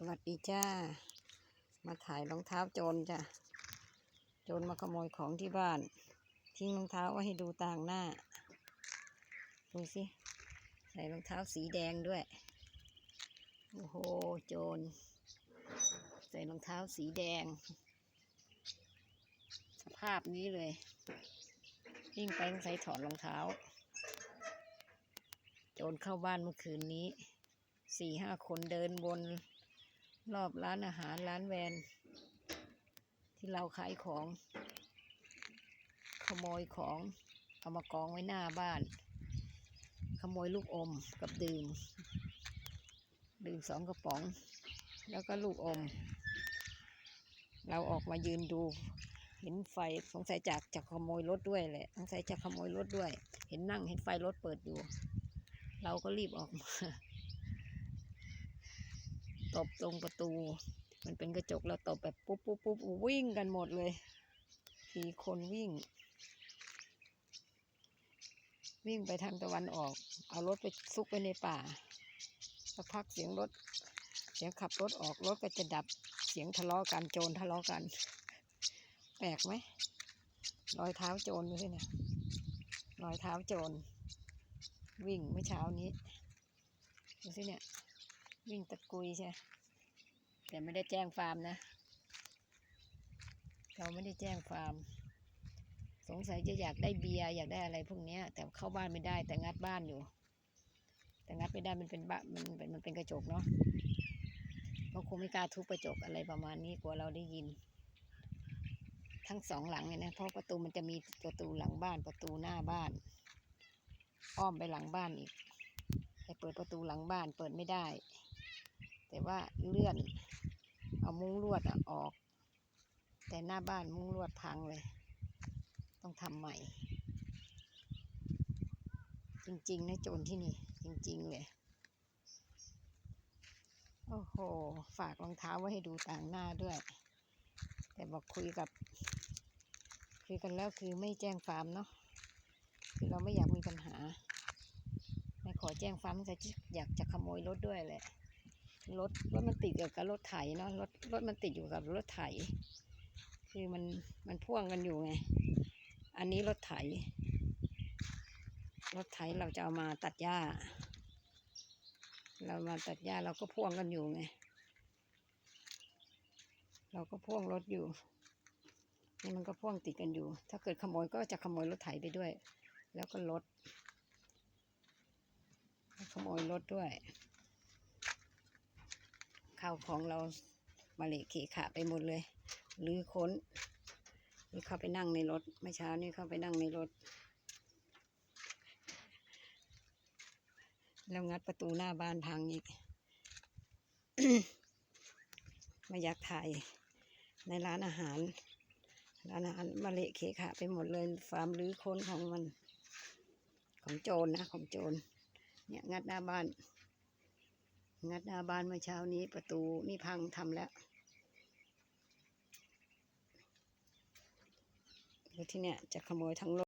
สวัสดีจ้า มาถ่ายรองเท้าโจรจ้ะ โจรมาขโมยของที่บ้าน ทิ้งรองเท้าไว้ให้ดูต่างหน้า ดูสิ ใส่รองเท้าสีแดงด้วย โอ้โห โจร ใส่รองเท้าสีแดง สภาพนี้เลย วิ่งไปต้องใส่ถอดรองเท้า โจรเข้าบ้านเมื่อคืนนี้สี่ห้าคนเดินวน รอบร้านอาหารร้านแวน ที่เราขายของ ขโมยของเอามากองไว้หน้าบ้าน ขโมยลูกอมกับดื่ม ดื่มสองกระป๋อง แล้วก็ลูกอม เราออกมายืนดู เห็นไฟสงสัยจากจะขโมยรถด้วยแหละสงสัยจะขโมยรถด้วย เห็นนั่งเห็นไฟรถเปิดอยู่ เราก็รีบออกมา ตบตรงประตู มันเป็นกระจกแล้วตบแบบปุ๊บปุ๊บปุ๊บวิ่งกันหมดเลยสี่คนวิ่ง วิ่งไปทางตะวันออก เอารถไปซุกไว้ในป่าสักพักเสียงรถ เสียงขับรถออกรถก็จะดับเสียงทะเลาะกันโจรทะเลาะกัน แปลกไหมรอยเท้าโจรดูสิเนี่ยรอยเท้าโจรวิ่งเมื่อเช้านี้ดูสิเนี่ย วิ่งตะกุยใช่ แต่ไม่ได้แจ้งฟาร์มนะ เราไม่ได้แจ้งฟาร์ม สงสัยจะอยากได้เบียร์อยากได้อะไรพวกเนี้ยแต่เข้าบ้านไม่ได้แต่งัดบ้านอยู่ แต่งัดไม่ได้มันเป็นบ้านมันเป็นมันเป็นกระจกเนาะเขาคงไม่กล้าทุบกระจกอะไรประมาณนี้กลัวเราได้ยิน ทั้งสองหลังเนี่ยนะเพราะประตูมันจะมีประตูหลังบ้านประตูหน้าบ้าน อ้อมไปหลังบ้านอีกไปเปิดประตูหลังบ้านเปิดไม่ได้ แต่ว่าเลื่อน เอามุ้งลวดอออก แต่หน้าบ้านมุ้งลวดพังเลย ต้องทำใหม่ จริงๆนะโจรที่นี่ จริง ๆ เลย โอ้โห ฝากรองเท้าไว้ให้ดูต่างหน้าด้วย แต่บอกคุยกับ คุยกันแล้วคือไม่แจ้งฟาร์มเนาะคือเราไม่อยากมีปัญหาไม่ขอแจ้งฟาร์มแต่อยากจะขโมยรถด้วยแหละ รถรถมันติดอยู่กับรถไถเนาะรถรถมันติดอยู่กับรถไถ คือมันมันพ่วงกันอยู่ไง อันนี้รถไถ รถไถเราจะเอามาตัดหญ้า เรามาตัดหญ้าเราก็พ่วงกันอยู่ไง เราก็พ่วงรถอยู่นี่มันก็พ่วงติดกันอยู่ ถ้าเกิดขโมยก็จะขโมยรถไถไปด้วย แล้วก็รถ ขโมยรถด้วย ข้าวของเรามาเละเขะขะไปหมดเลยหรือค้นนี่เข้าไปนั่งในรถเมื่อเช้านี่เข้าไปนั่งในรถ แล้วงัดประตูหน้าบ้านพังอีกไม่อยากถ่ายในร้านอาหาร ร้านอาหารมาเละเขะขะไปหมดเลยฟาร์มรื้อค้นของมัน ของโจรนะของโจรเนี่ยงัดหน้าบ้าน งัดหน้าบ้านเมื่อเช้านี้ประตูนี่พังทำแล้วแล้วที่เนี่ยจะขโมยทั้งรถ